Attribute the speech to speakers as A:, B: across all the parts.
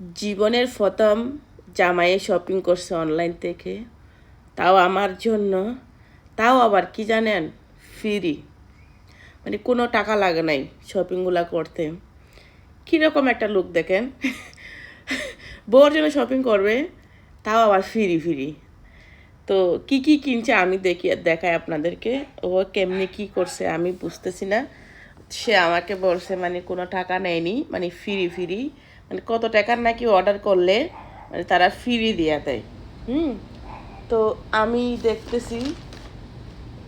A: জীবনের প্রথম জামাইয়ে শপিং করছে অনলাইন থেকে। তাও আমার জন্য। তাও আবার কি জানেন? ফ্রি মানে কোনো টাকা লাগে নাই শপিংগুলো করতে। কীরকম একটা লুক দেখেন? বউর জন্য শপিং করবে, তাও আবার ফ্রি ফ্রি তো কি কি কিনছে আমি দেখি, দেখাই আপনাদেরকে। ও কেমনি কি করছে আমি বুঝতেছি না। সে আমাকে বলছে মানে কোনো টাকা নেয়নি মানে ফ্রি ফ্রি মানে কত টাকার নাকি অর্ডার করলে মানে তারা ফ্রি দিয়ে দেয়। হুম? তো আমি দেখতেছি,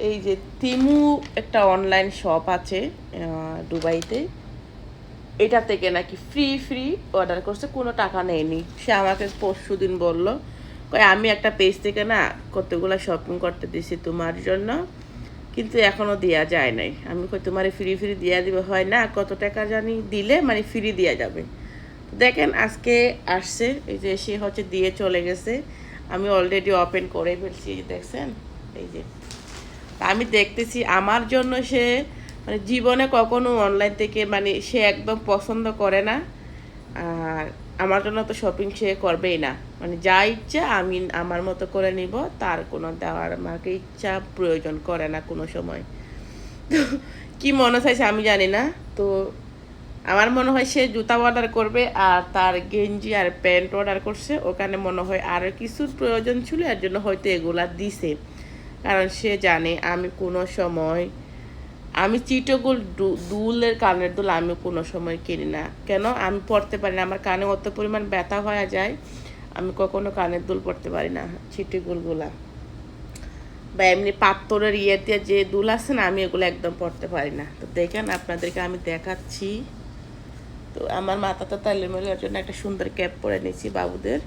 A: এই যে তিমু একটা অনলাইন শপ আছে দুবাইতে। এটা থেকে নাকি ফ্রি ফ্রি অর্ডার করছে, কোনো টাকা নেয়নি। সে আমাকে পরশু দিন বলল, কয়, আমি একটা পেজ থেকে না কতগুলো শপিং করতে দিছি তোমার জন্য, কিন্তু এখনও দেওয়া যায় নাই। আমি কই, তোমার ফ্রি ফ্রি দেওয়া দিবে হয় না? কত টাকা জানি দিলে মানে ফ্রি দেওয়া যাবে। দেখেন আজকে আসছে, এই যে সে হচ্ছে দিয়ে চলে গেছে। আমি অলরেডি ওপেন করে ফেলছি দেখছেন? এই যে। আমি দেখতেছি আমার জন্য সে মানে জীবনে কখনো অনলাইন থেকে মানে সে একদম পছন্দ করে না। আর আমার জন্য তো শপিং সে করবেই না। মানে যা ইচ্ছা আমি আমার মতো করে নিব, তার কোনো দেওয়ার আমাকে ইচ্ছা প্রয়োজন করে না কোনো সময়। তো কি মনে চাইছে আমি জানি না। তো আমার মনে হয় সে জুতা অর্ডার করবে আর তার গেঞ্জি আর প্যান্ট অর্ডার করছে। ওখানে মনে হয় আরও কিছুর প্রয়োজন ছিল, এর জন্য হয়তো এগুলা দিছে। কারণ সে জানে আমি কোনো সময় আমি চিটগুল দুলের কানের দুল আমি কোনো সময় কিনি না। কেন? আমি পড়তে পারি না। আমার কানে অত পরিমাণ ব্যথা হয়ে যায়, আমি কখনো কানের দুল পড়তে পারি না, চিটিগুলগুলা। বা এমনি পাত্তরের ইয়েতে যে দুল আছে না, আমি এগুলো একদম পড়তে পারি না। তো দেখেন, আপনাদেরকে আমি দেখাচ্ছি। তো আমার মাথা তো তালেমেলের জন্য একটা সুন্দর ক্যাপ পরে নিয়েছি বাবুদের।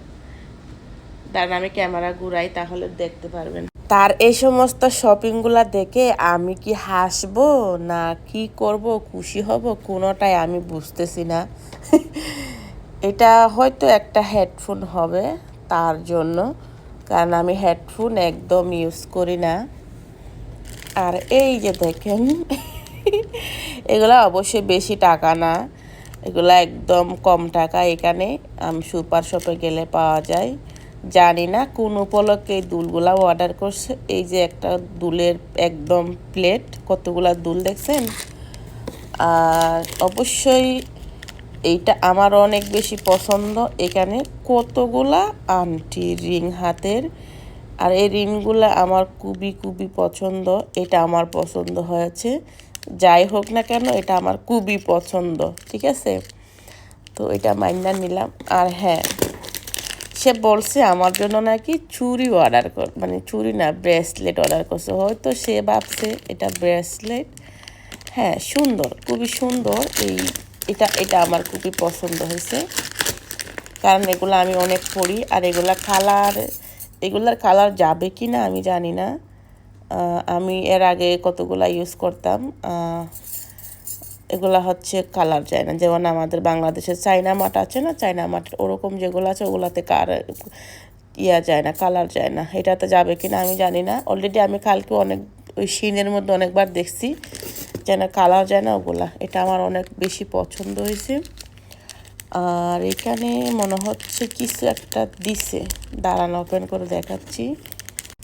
A: দাঁড়ান আমি ক্যামেরা ঘুরাই, তাহলে দেখতে পারবেন। তার এই সমস্ত শপিংগুলা দেখে আমি কি হাসবো, না কি করব, খুশি হব, কোনোটাই আমি বুঝতেছি না। এটা হয়তো একটা হেডফোন হবে তার জন্য, কারণ আমি হেডফোন একদম ইউজ করি না। আর এই যে দেখেন, এগুলা অবশ্যই বেশি টাকা না। এগুলা একদম কম টাকা এখানে। আমি সুপার শপে গেলে পাওয়া যায়। জানি না কোন উপলক্ষে এই দুলগুলা অর্ডার করছে। এই যে একটা দুলের একদম প্লেট কতগুলা দুল দেখছেন? আর অবশ্যই এইটা আমার অনেক বেশি পছন্দ। এখানে কতগুলা আংটি রিং হাতের। আর এই রিংগুলা আমার খুবই খুবই পছন্দ। এটা আমার পছন্দ হয়েছে। যাই হোক না কেন, এটা আমার খুবই পছন্দ, ঠিক আছে? তো এটা মাইনা নিলাম। আর হ্যাঁ সে বলছে আমার জন্য নাকি চুরি অর্ডার কর মানে চুরি না ব্রেসলেট অর্ডার করছে। হয়তো সে ভাবছে এটা ব্রেসলেট হ্যাঁ সুন্দর, খুবই সুন্দর। এই, এটা এটা আমার খুবই পছন্দ হয়েছে। কারণ এগুলো আমি অনেক পড়ি আর এগুলা কালার এগুলার কালার যাবে কি না আমি জানি না। আমি এর আগে কতগুলা ইউজ করতাম এগুলা হচ্ছে কালার যায় না যেমন আমাদের বাংলাদেশের চাইনা মাঠ আছে না চাইনা মাঠ ওরকম যেগুলো আছে ওগুলাতে কার, ইয়া যায় না কালার যায় না এটাতে যাবে কি না আমি জানি না। অলরেডি আমি কালকে অনেক, ওই সিনের মধ্যে অনেকবার দেখছি যেন কালার যায় না ওগুলা। এটা আমার অনেক বেশি পছন্দ হয়েছে। আর এখানে মনে হচ্ছে কিছু একটা দিছে। দাঁড়ান ওপেন করে দেখাচ্ছি।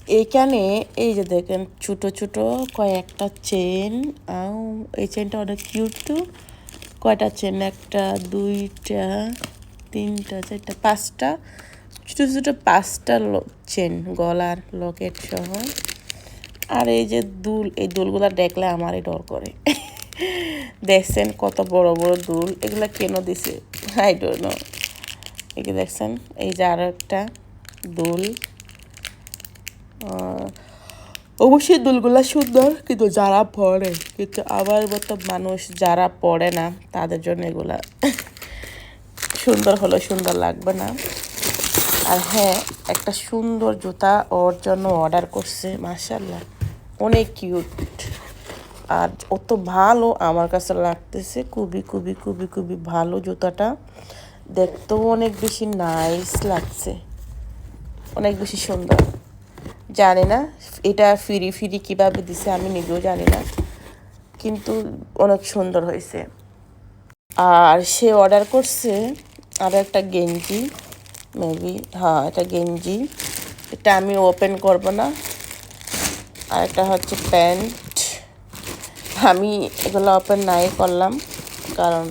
A: এইখানে এই যে দেখেন, ছোট ছোট কয়েকটা চেন এই চেনটা অনেক কিউট কয়টা চেন একটা, দুইটা, তিনটা, চারটা, পাঁচটা। ছোটো ছোটো পাঁচটা চেন গলার লকেট সহ। আর এই যে দুল, এই দুলগুলো দেখলে আমারই ডর করে। দেখছেন কত বড় বড় দুল? এগুলো কেন দিছে? আই এই যে দেখছেন, এই যে আরও একটা দুল। অবশ্যই দুলগুলা সুন্দর, কিন্তু যারা পড়ে, কিন্তু আমার মতো মানুষ যারা পড়ে না, তাদের জন্য এগুলা সুন্দর হলো সুন্দর লাগবে না। আর হ্যাঁ একটা সুন্দর জুতা ওর জন্য অর্ডার করছে মার্শাল্লাহ অনেক কিউট আর অত ভালো আমার কাছে লাগতেছে, খুবই খুবই খুবই খুবই ভালো জুতাটা। দেখতেও অনেক বেশি নাইস লাগছে, অনেক বেশি সুন্দর। জানি না, এটা ফিরি ফিরি কীভাবে দিছে আমি নিজেও জানি না, কিন্তু অনেক সুন্দর হয়েছে। আর সে অর্ডার করছে আরও একটা গেঞ্জি মেবি হ্যাঁ এটা গেঞ্জি। এটা আমি ওপেন করব না। আর একটা হচ্ছে প্যান্ট। আমি এগুলো ওপেন নাই করলাম, কারণ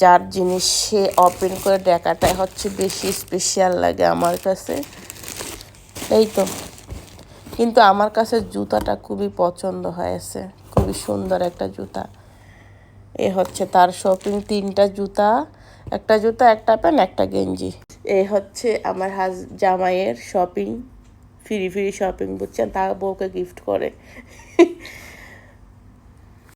A: যার জিনিস সে ওপেন করে দেখাটাই হচ্ছে বেশি স্পেশাল লাগে আমার কাছে। এই তো। কিন্তু আমার কাছে জুতাটা খুবই পছন্দ হয়েছে। খুবই সুন্দর একটা জুতা। এ হচ্ছে তার শপিং তিনটা জুতা। একটা জুতা, একটা প্যান্ট, একটা গেঞ্জি। এ হচ্ছে আমার হাজ, জামাইয়ের শপিং ফ্রি ফ্রি শপিং বুঝছেন? তা বউকে গিফট করে।